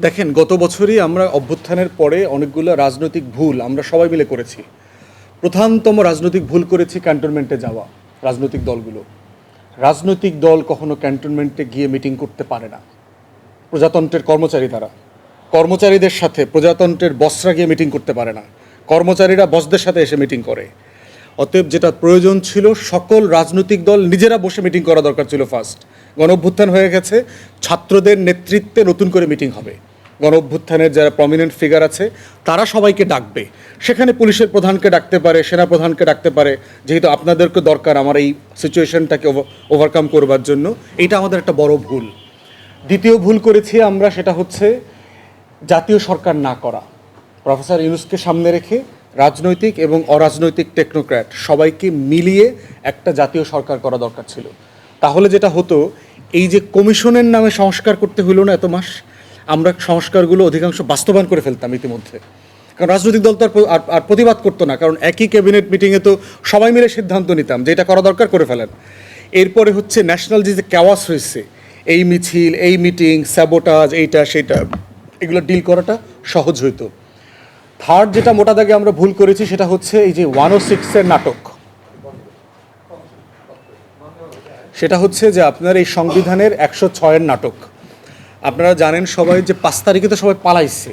দেখেন, গত বছরই আমরা অভ্যুত্থানের পরে অনেকগুলো রাজনৈতিক ভুল আমরা সবাই মিলে করেছি। প্রধানতম রাজনৈতিক ভুল করেছি ক্যান্টনমেন্টে যাওয়া, রাজনৈতিক দলগুলো। রাজনৈতিক দল কখনো ক্যান্টনমেন্টে গিয়ে মিটিং করতে পারে না। প্রজাতন্ত্রের কর্মচারী তারা। কর্মচারীদের সাথে প্রজাতন্ত্রের বসরা গিয়ে মিটিং করতে পারে না। কর্মচারীরা বসদের সাথে এসে মিটিং করে। অতএব যেটা প্রয়োজন ছিল, সকল রাজনৈতিক দল নিজেরা বসে মিটিং করা দরকার ছিল ফার্স্ট। গণ হয়ে গেছে, ছাত্রদের নেতৃত্বে নতুন করে মিটিং হবে। গণ অভ্যুত্থানের যারা প্রমিনেন্ট ফিগার আছে, তারা সবাইকে ডাকবে। সেখানে পুলিশের প্রধানকে ডাকতে পারে সেনা প্রধানকে ডাকতে পারে, যেহেতু আপনাদেরকে দরকার আমার এই সিচুয়েশনটাকে ওভারকাম করবার জন্য। এটা আমাদের একটা বড় ভুল। দ্বিতীয় ভুল করেছি আমরা, সেটা হচ্ছে জাতীয় সরকার না করা। প্রফেসর ইউনুসকে সামনে রেখে রাজনৈতিক এবং অরাজনৈতিক টেকনোক্র্যাট সবাইকে মিলিয়ে একটা জাতীয় সরকার করা দরকার ছিল। তাহলে যেটা হতো, এই যে কমিশনের নামে সংস্কার করতে হইল না এত মাস আমরা সংস্কারগুলো অধিকাংশ বাস্তবায়ন করে ফেলতাম ইতিমধ্যে। কারণ রাজনৈতিক দল তো আর আর- প্রতিবাদ করতো না, কারণ একই ক্যাবিনেট মিটিংয়ে তো সবাই মিলে সিদ্ধান্ত নিতাম যে এটা করা দরকার করে ফেলেন। এরপরে হচ্ছে ন্যাশনাল যে ক্যাওয়াস হয়েছে, এই মিছিল, এই মিটিং, স্যাবোটাজ, এইটা সেটা এগুলো ডিল করাটা সহজ হইতো। থার্ড যেটা মোটা দাগে আমরা ভুল করেছি সেটা হচ্ছে এই যে ওয়ান ও সিক্সের নাটক। সেটা হচ্ছে যে আপনার এই সংবিধানের একশো ছয়ের নাটক। আপনারা জানেন সবাই যে পাঁচ তারিখে তো সবাই পালাইছে।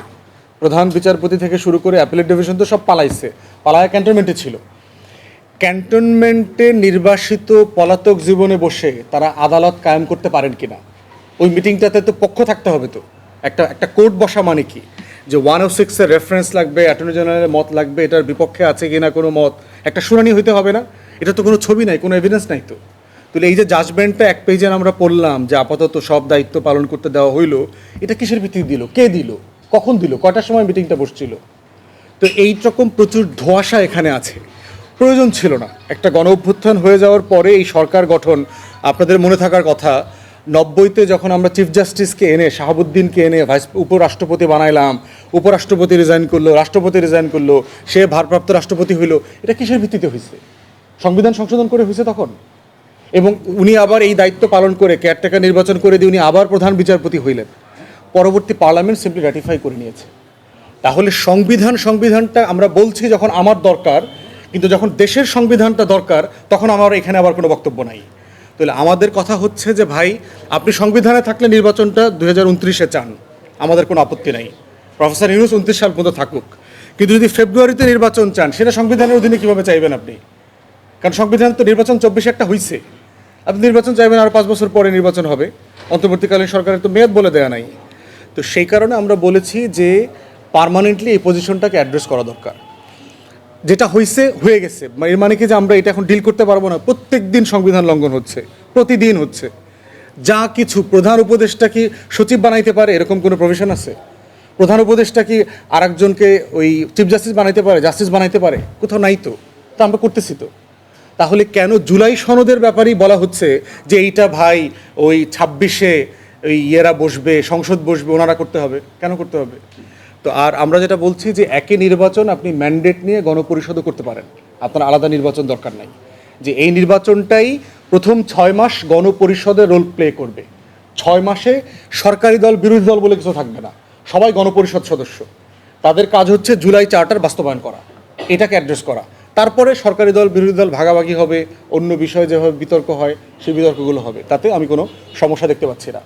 প্রধান বিচারপতি থেকে শুরু করে অ্যাপিলেট ডিভিশন তো সব পালাইছে। পালায় ক্যান্টনমেন্টে ছিল। ক্যান্টনমেন্টে নির্বাসিত পলাতক জীবনে বসে তারা আদালত কায়েম করতে পারেন কিনা? ওই মিটিংটাতে তো পক্ষ থাকতে হবে তো। একটা একটা কোর্ট বসা মানে কি? যে ওয়ান ও সিক্সের রেফারেন্স লাগবে অ্যাটর্নি জেনারেলের মত লাগবে, এটার বিপক্ষে আছে কিনা কোনো মত? একটা শুনানি হইতে হবে না। এটা তো কোনো ছবি নাই, কোনো এভিডেন্স নাই তো। তাহলে এই যে জাজমেন্টটা এক পেজের আমরা পড়লাম যে আপাতত সব দায়িত্ব পালন করতে দেওয়া হইল, এটা কিসের ভিত্তিতে দিল? কে দিল? কখন দিল? কটার সময় মিটিংটা বসছিল? তো এই রকম প্রচুর ধোঁয়াশা এখানে আছে। প্রয়োজন ছিল না। একটা গণ অভ্যুত্থান হয়ে যাওয়ার পরে এই সরকার গঠন আপনাদের মনে থাকার কথা, নব্বইতে যখন আমরা চিফ জাস্টিসকে এনে, শাহাবুদ্দিনকে এনে ভাইস উপরাষ্ট্রপতি বানাইলাম, উপরাষ্ট্রপতি রিজাইন করল, রাষ্ট্রপতি রিজাইন করল, সে ভারপ্রাপ্ত রাষ্ট্রপতি হইল, এটা কিসের ভিত্তিতে হয়েছে সংবিধান সংশোধন করে হয়েছে তখন? এবং উনি আবার এই দায়িত্ব পালন করে কেয়ারটেকার নির্বাচন করে দিয়ে উনি আবার প্রধান বিচারপতি হইলেন। পরবর্তী পার্লামেন্ট সিম্পলি র্যাটিফাই করে নিয়েছে। তাহলে সংবিধান, সংবিধানটা আমরা বলছি যখন আমার দরকার, কিন্তু যখন দেশের সংবিধানটা দরকার, তখন আমার এখানে আবার কোনো বক্তব্য নাই। তাহলে আমাদের কথা হচ্ছে যে, ভাই, আপনি সংবিধানে থাকলে নির্বাচনটা দু হাজার উনত্রিশে চান। আমাদের কোনো আপত্তি নাই। প্রফেসর ইউনুস উনত্রিশ সাল পর্যন্ত থাকুক। কিন্তু যদি ফেব্রুয়ারিতে নির্বাচন চান, সেটা সংবিধানের অধীনে কীভাবে চাইবেন আপনি? কারণ সংবিধান তো নির্বাচন চব্বিশে একটা হয়েছে আপনি নির্বাচন চাইবেন, আর পাঁচ বছর পরে নির্বাচন হবে। অন্তর্বর্তীকালীন সরকারের তো মেয়াদ বলে দেওয়া নাই। তো সেই কারণে আমরা বলেছি যে পার্মানেন্টলি এই পজিশনটাকে অ্যাড্রেস করা দরকার। যেটা হয়েছে হয়ে গেছে। মানে এর মানে কি যে আমরা এটা এখন ডিল করতে পারব না? প্রত্যেক দিন সংবিধান লঙ্ঘন হচ্ছে, প্রতিদিন হচ্ছে। যা কিছু, প্রধান উপদেষ্টা কি সচিব বানাইতে পারে? এরকম কোনো প্রভিশন আছে? প্রধান উপদেষ্টা কি আরেকজনকে ওই চিফ জাস্টিস বানাইতে পারে জাস্টিস বানাইতে পারে? কোথাও নাই তো। তা আমরা করতেছি তো। তাহলে কেন জুলাই সনদের ব্যাপারেই বলা হচ্ছে যে এইটা ভাই ওই ছাব্বিশে ওই ইয়েরা বসবে, সংসদ বসবে, ওনারা করতে হবে? কেন করতে হবে? তো আর আমরা যেটা বলছি যে একই নির্বাচন আপনি ম্যান্ডেট নিয়ে গণপরিষদও করতে পারেন। আপনার আলাদা নির্বাচন দরকার নাই। যে এই নির্বাচনটাই প্রথম ছয় মাস গণপরিষদের রোল প্লে করবে। ছয় মাসে সরকারি দল, বিরোধী দল বলে কিছু থাকবে না। সবাই গণপরিষদ সদস্য। তাদের কাজ হচ্ছে জুলাই চার্টার বাস্তবায়ন করা। এটাকে অ্যাড্রেস করা। তারপরে সরকারি দল, বিরোধী দল ভাগাভাগি হবে, অন্য বিষয়ে যেভাবে বিতর্ক হয়, সেই বিতর্কগুলো হবে। তাতে আমি কোনো সমস্যা দেখতে পাচ্ছি না।